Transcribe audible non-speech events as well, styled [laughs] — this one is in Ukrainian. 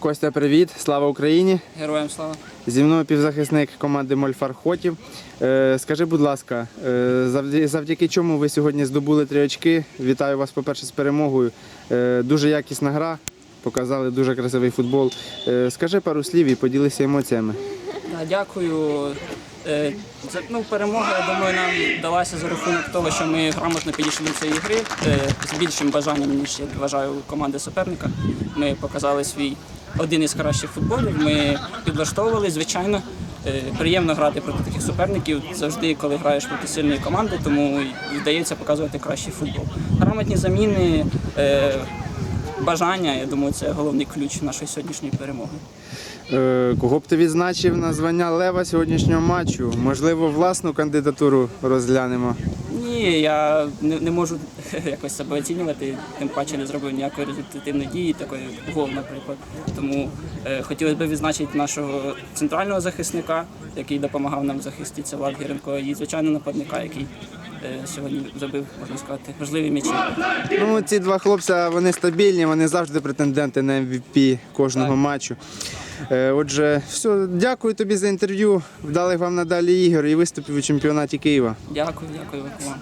Костя, привіт! Слава Україні! Героям слава. Зі мною півзахисник команди Мольфархотів. Е, скажи, будь ласка, е, завдяки, чому ви сьогодні здобули три очки? Вітаю вас, по-перше, з перемогою. Е, дуже якісна гра, показали дуже красивий футбол. Скажи пару слів і поділися емоціями. Дякую. Е, Ну, перемога, я думаю, нам вдалася за рахунок того, що ми грамотно підійшли до цієї гри е, з більшим бажанням, ніж я вважаю команди суперника. Ми показали свій один із кращих футболів. Ми підлаштовували, звичайно. Е, Приємно грати проти таких суперників завжди, коли граєш проти сильної команди, тому вдається показувати кращий футбол. Грамотні заміни, бажання, я думаю, це головний ключ нашої сьогоднішньої перемоги. Е, кого б ти відзначив на звання лева сьогоднішнього матчу? Можливо, власну кандидатуру розглянемо. Ні, я не, не можу [laughs] якось себе оцінювати, тим паче не зробив ніякої результативної дії, такої гол, наприклад. Тому е, хотілося б відзначити нашого центрального захисника, який допомагав нам це Влад Гіренко, і звичайно нападника, який е, сьогодні забив, можна сказати, важливі м'ячі. Ну, ці два хлопця вони стабільні, вони завжди претенденти на MVP кожного Так. матчу. Е, Отже, все, дякую тобі за інтерв'ю. Вдалих вам надалі ігор і виступів у чемпіонаті Києва. Дякую, дякую вам.